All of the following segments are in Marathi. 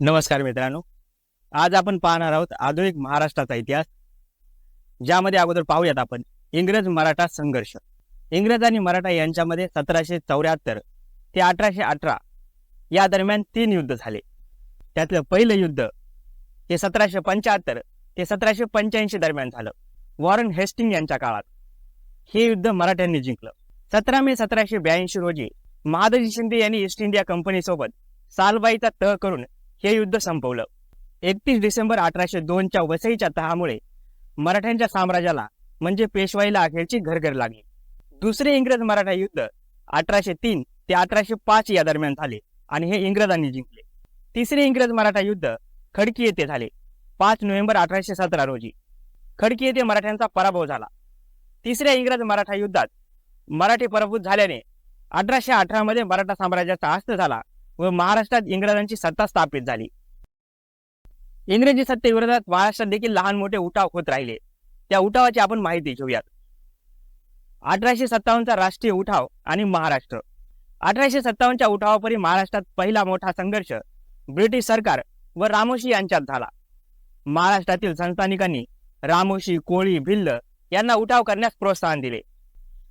नमस्कार मित्रांनो. आज आपण पाहणार आहोत आधुनिक महाराष्ट्राचा इतिहास ज्यामध्ये अगोदर पाहूयात आपण इंग्रज मराठा संघर्ष. इंग्रज आणि मराठा यांच्यामध्ये सतराशे चौऱ्याहत्तर ते अठराशे अठरा या दरम्यान तीन युद्ध झाले. त्यातलं पहिलं युद्ध हे सतराशे पंच्याहत्तर ते सतराशे पंच्याऐंशी दरम्यान झालं. वॉरन हेस्टिंग यांच्या काळात हे युद्ध मराठ्यांनी जिंकलं. सतरा मे सतराशे ब्याऐंशी रोजी महादजी शिंदे यांनी ईस्ट इंडिया कंपनीसोबत सालबाईचा तह करून हे युद्ध संपवलं. एकतीस डिसेंबर अठराशे दोनच्या वसईच्या तहामुळे मराठ्यांच्या साम्राज्याला म्हणजे पेशवाईला अखेरची घरघर लागली. दुसरे इंग्रज मराठा युद्ध अठराशे तीन ते अठराशे पाच या दरम्यान झाले आणि हे इंग्रजांनी जिंकले. तिसरे इंग्रज मराठा युद्ध खडकी येथे झाले पाच नोव्हेंबर अठराशे सतरा रोजी. खडकी येथे मराठ्यांचा पराभव झाला. तिसऱ्या इंग्रज मराठा युद्धात मराठी पराभूत झाल्याने अठराशे अठरा मध्ये मराठा साम्राज्याचा अस्त झाला व महाराष्ट्रात इंग्रजांची सत्ता स्थापित झाली. इंग्रजी सत्तेविरोधात महाराष्ट्रात देखील लहान मोठे उठाव होत राहिले. त्या उठावाची आपण माहिती घेऊयात. अठराशे सत्तावन्नचा राष्ट्रीय उठाव आणि महाराष्ट्र. अठराशे सत्तावन्नच्या उठावापरी महाराष्ट्रात पहिला मोठा संघर्ष ब्रिटिश सरकार व रामोशी यांच्यात झाला. महाराष्ट्रातील संस्थानिकांनी रामोशी कोळी भिल्ल यांना उठाव करण्यास प्रोत्साहन दिले.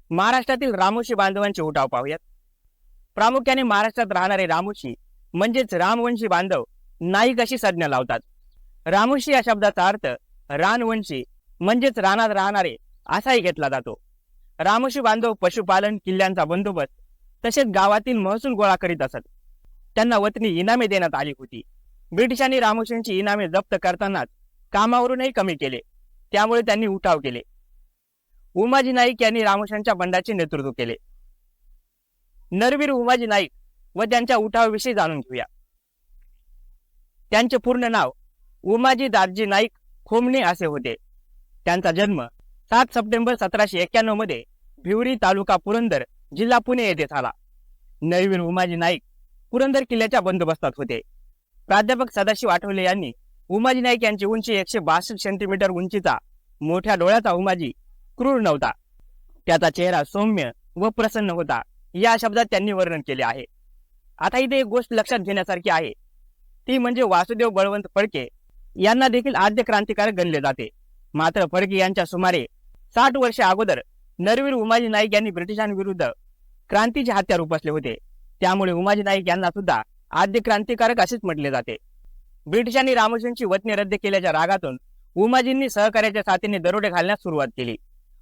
महाराष्ट्रातील रामोशी बांधवांचे उठाव पाहूयात. प्रामुख्याने महाराष्ट्रात राहणारे रामोशी म्हणजेच रामवंशी बांधव नाईक अशी संज्ञा लावतात. रामोशी या शब्दाचा अर्थ रानवंशी म्हणजेच रानात राहणारे असाही घेतला जातो. रामोशी बांधव पशुपालन किल्ल्यांचा बंदोबस्त तसेच गावातील महसूल गोळा करीत असत. त्यांना वतनी इनामे देण्यात आली होती. ब्रिटिशांनी रामोशींची इनामे जप्त करतानाच कामावरूनही कमी केले. त्यामुळे त्यांनी उठाव केले. उमाजी नाईक यांनी रामोशांच्या बंडाचे नेतृत्व केले. नरवीर उमाजी नाईक व त्यांच्या उठावाविषयी जाणून घेऊया. त्यांचे पूर्ण नाव उमाजी दादजी नाईक खोमणे असे होते. त्यांचा जन्म सात सप्टेंबर सतराशे एक्क्याण्णवमध्ये भिवरी तालुका पुरंदर जिल्हा पुणे येथे झाला. नरवीर उमाजी नाईक पुरंदर किल्ल्याच्या बंदोबस्तात होते. प्राध्यापक सदाशिव आठवले यांनी उमाजी नाईक यांची उंची एकशे बासष्ट सेंटीमीटर उंचीचा मोठ्या डोळ्याचा उमाजी क्रूर नव्हता. त्याचा चेहरा सौम्य व प्रसन्न होता. या शब्दात त्यांनी वर्णन केले आहे. आता इथे एक गोष्ट लक्षात घेण्यासारखी आहे. ती म्हणजे वासुदेव बळवंत फडके यांना देखील आद्य क्रांतिकारक गणले जाते. मात्र फडके यांच्या सुमारे साठ वर्षे अगोदर नरवीर उमाजी नाईक यांनी ब्रिटिशांविरुद्ध क्रांतीचे हत्यार उपसले होते. त्यामुळे उमाजी नाईक यांना सुद्धा आद्य क्रांतिकारक असेच म्हटले जाते. ब्रिटिशांनी रामोजींची वतनी रद्द केल्याच्या रागातून उमाजींनी सहकार्याच्या साथीने दरोडे घालण्यास सुरुवात केली.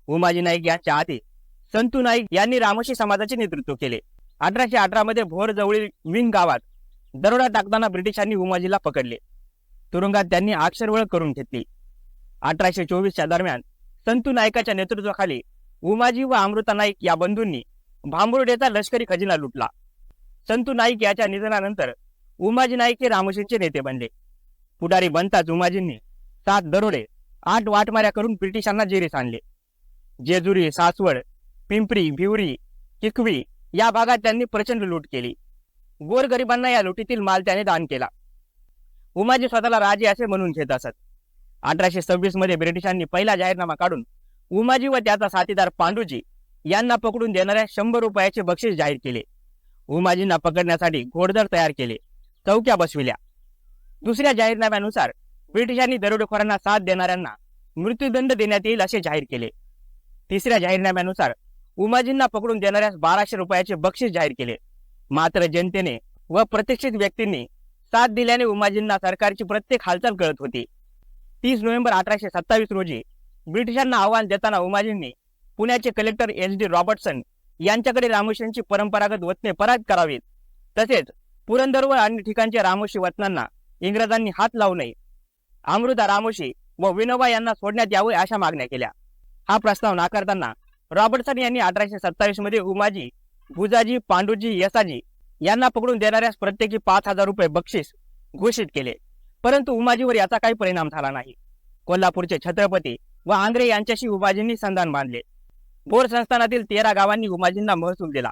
उमाजी नाईक यांच्या आधी संतू नाईक यांनी रामोशी समाजाचे नेतृत्व केले. अठराशे अठरा मध्ये भोर जवळील विंग गावात दरोडा टाकताना ब्रिटिशांनी उमाजीला पकडले. तुरुंगात त्यांनी अक्षरवळ करून घेतली. अठराशे चोवीसच्या दरम्यान संतू नाईकाच्या नेतृत्वाखाली उमाजी व अमृता नाईक या बंधूंनी भांबुर्डेचा लष्करी खजिना लुटला. संतू नाईक याच्या निधनानंतर उमाजी नाईक हे रामोशींचे नेते बनले. पुढारी बनताच उमाजींनी सात दरोडे आठ वाटमाऱ्या करून ब्रिटिशांना जेरीस आणले. जेजुरी सासवड पिंपरी भिवरी किकवी या भागात त्यांनी प्रचंड लूट केली. गोरगरिबांना या लुटीतील माल त्याने दान केला. उमाजी स्वतःला राजे असे म्हणून घेत असत. अठराशे सव्वीसमध्ये ब्रिटिशांनी पहिला जाहीरनामा काढून उमाजी व त्याचा साथीदार पांडुजी यांना पकडून देणाऱ्या शंभर रुपयाचे बक्षीस जाहीर केले. उमाजींना पकडण्यासाठी घोडदळ तयार केले. चौक्या बसविल्या. दुसऱ्या जाहीरनाम्यानुसार ब्रिटिशांनी दरोडेखोरांना साथ देणाऱ्यांना मृत्यूदंड देण्यात येईल असे जाहीर केले. तिसऱ्या जाहीरनाम्यानुसार उमाजींना पकडून देणाऱ्यास बाराशे रुपयाचे बक्षीस जाहीर केले. मात्र जनतेने व प्रतिष्ठित व्यक्तींनी साथ दिल्याने उमाजींना सरकारची प्रत्येक हालचाल कळत होती. तीस नोव्हेंबर अठराशे सत्तावीस रोजी ब्रिटिशांना आव्हान देताना उमाजींनी पुण्याचे कलेक्टर एच डी रॉबर्टसन यांच्याकडे रामोशींची परंपरागत वतने परत करावीत. तसेच पुरंदर व अन्य ठिकाणच्या रामोशी वतनांना इंग्रजांनी हात लावू नये. अमृता रामोशी व विनोबा यांना सोडण्यात यावे अशा मागण्या केल्या. हा प्रस्ताव नाकारताना रॉबर्टसन यांनी अठराशे सत्तावीसमध्ये उमाजी भुजाजी पांडूजी यसाजी यांना पकडून देणाऱ्यास प्रत्येकी पाच हजार रुपये बक्षीस घोषित केले. परंतु उमाजीवर याचा काही परिणाम झाला नाही. कोल्हापूरचे छत्रपती व आंध्रे यांच्याशी उमाजींनी संधान बांधले. बोर संस्थानातील तेरा गावांनी उमाजींना महसूल दिला.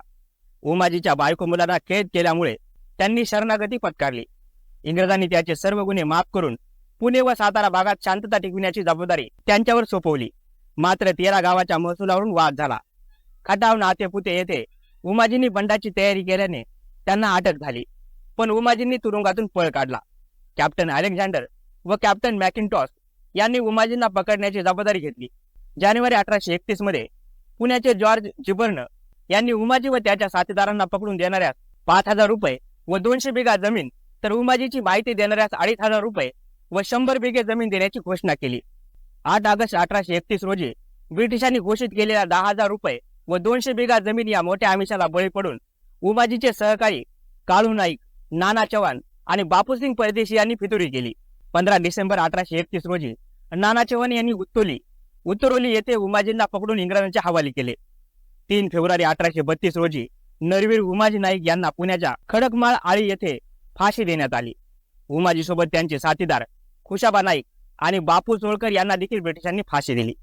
उमाजीच्या बायको मुलांना कैद केल्यामुळे त्यांनी शरणागती पत्कारली. इंग्रजांनी त्याचे सर्व गुन्हे माफ करून पुणे व सातारा भागात शांतता टिकविण्याची जबाबदारी त्यांच्यावर सोपवली. मात्र तेरा गावाच्या महसुलावरून वाद झाला. खटाव नातेपुते येथे उमाजींनी बंडाची तयारी केल्याने त्यांना अटक झाली. पण उमाजींनी तुरुंगातून पळ काढला. कॅप्टन अलेक्झांडर व कॅप्टन मॅकिनटॉस यांनी उमाजींना पकडण्याची जबाबदारी घेतली. जानेवारी अठराशे एकतीसमध्ये पुण्याचे जॉर्ज जिबर्न यांनी उमाजी व त्याच्या साथीदारांना पकडून देणाऱ्यास पाच हजार रुपये व दोनशे बिघा जमीन तर उमाजीची माहिती देणाऱ्यास अडीच हजार रुपये व शंभर बिघे जमीन देण्याची घोषणा केली. आठ ऑगस्ट अठराशे एकतीस रोजी ब्रिटिशांनी घोषित केलेल्या दहा हजार रुपये व दोनशे बिघा जमीन या मोठ्या आमिषाला बळी पडून उमाजीचे सहकारी काळू नाईक नाना चव्हाण आणि बापूसिंग परदेशी यांनी फितुरी केली. पंधरा डिसेंबर अठराशे एकतीस रोजी नाना चव्हाण यांनी उत्तोली उत्तरोली येथे उमाजींना पकडून इंग्रजांच्या हवाली केले. तीन फेब्रुवारी अठराशे बत्तीस रोजी नरवीर उमाजी नाईक यांना पुण्याच्या खडकमाळ आळी येथे फाशी देण्यात आली. उमाजीसोबत त्यांचे साथीदार खुशाबा नाईक आणि बापू सोळकर यांना देखील ब्रिटिशांनी फाशी दिली.